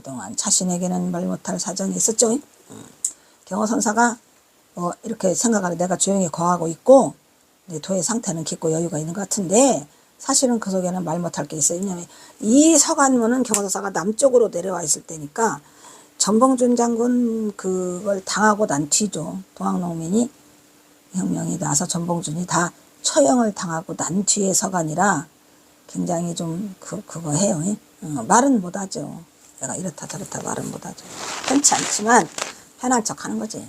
그동안 자신에게는 말 못할 사정이 있었죠. 음. 경호선사가 뭐 이렇게 생각하는 내가 조용히 거하고 있고 내 도의 상태는 깊고 여유가 있는 것 같은데 사실은 그 속에는 말 못할 게 있어요. 왜냐하면 이 서간문은 경호선사가 남쪽으로 내려와 있을 때니까 전봉준 장군 그걸 당하고 난 뒤죠. 동학농민이 혁명이 나서 전봉준이 다 처형을 당하고 난 뒤에 서간이라 굉장히 좀 그, 그거 해요. 예? 어, 말은 못하죠. 내가 이렇다 저렇다 말은 못하죠. 편치 않지만 편한 척 하는 거지.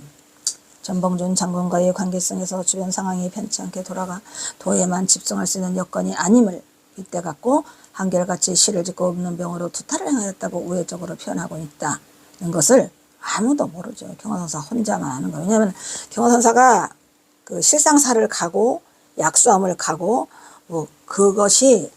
전봉준 장군과의 관계성에서 주변 상황이 편치 않게 돌아가 도에만 집중할 수 있는 여건이 아님을 이때 갖고 한결같이 시를 짓고 없는 병으로 투탈을 행하였다고 우회적으로 표현하고 있다는 것을 아무도 모르죠. 경호선사 혼자만 아는 거예요. 왜냐하면 경호선사가 그 실상사를 가고 약수함을 가고 뭐 그것이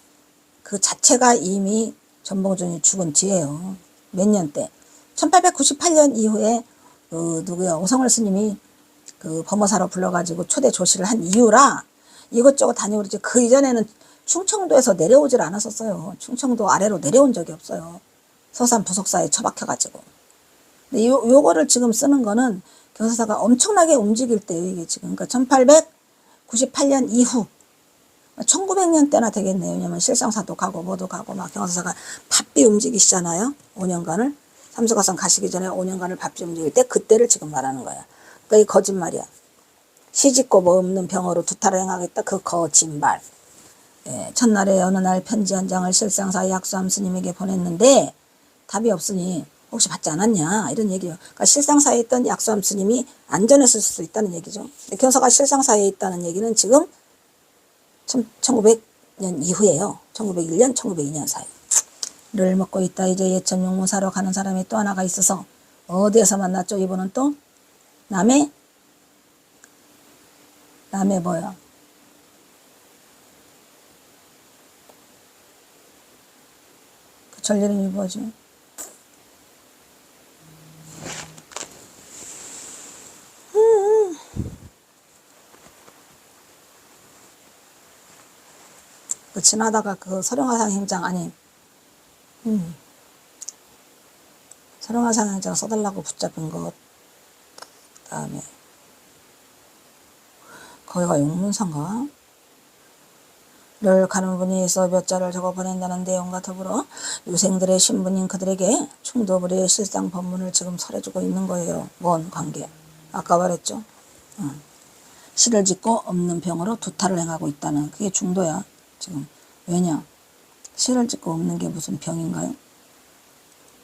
그 자체가 이미 전봉준이 죽은 뒤에요. 몇년 때. 1898년 이후에 그 누구야 오성월 스님이 그 범어사로 불러가지고 초대 조시를 한 이유라 이것저것 다녀오지 그 이전에는 충청도에서 내려오질 않았었어요. 충청도 아래로 내려온 적이 없어요. 서산 부속사에 처박혀가지고. 근데 요, 요거를 지금 쓰는 거는 경사사가 엄청나게 움직일 때예요. 이게 지금. 그러니까 1898년 이후 1900년 때나 되겠네요. 왜냐면 실상사도 가고 뭐도 가고 막 경사사가 바삐 움직이시잖아요. 5년간을. 삼수가선 가시기 전에 5년간을 바삐 움직일 때 그때를 지금 말하는 거야. 그러니까 이 거짓말이야. 시집고 뭐 없는 병으로 두탈을 행하겠다. 그 거짓말. 예, 첫날에 어느 날 편지 한 장을 실상사 약수함 스님에게 보냈는데 답이 없으니 혹시 받지 않았냐 이런 얘기요. 그러니까 실상사에 있던 약수함 스님이 안전했을 수도 있다는 얘기죠. 경서가 실상사에 있다는 얘기는 지금 1900년 이후에요. 1901년, 1902년 사이. 를 먹고 있다 이제 예천 용문 사러 가는 사람이 또 하나가 있어서 어디에서 만났죠? 이분은 또 남해 남해 뭐야? 그절 이름이 뭐지? 그 지나다가 그 서령화상 행장 아니 음. 서령화상 행장 써달라고 붙잡힌 것 그다음에 거기가 용문사인가? 를 가는 분이 있어 몇 자를 적어 보낸다는 내용과 더불어 유생들의 신분인 그들에게 충도불의 실상 법문을 지금 설해주고 있는 거예요. 뭔 관계? 아까 말했죠. 응. 시를 짓고 없는 병으로 두탈을 행하고 있다는 그게 중도야. 지금 왜냐? 시를 짓고 없는 게 무슨 병인가요?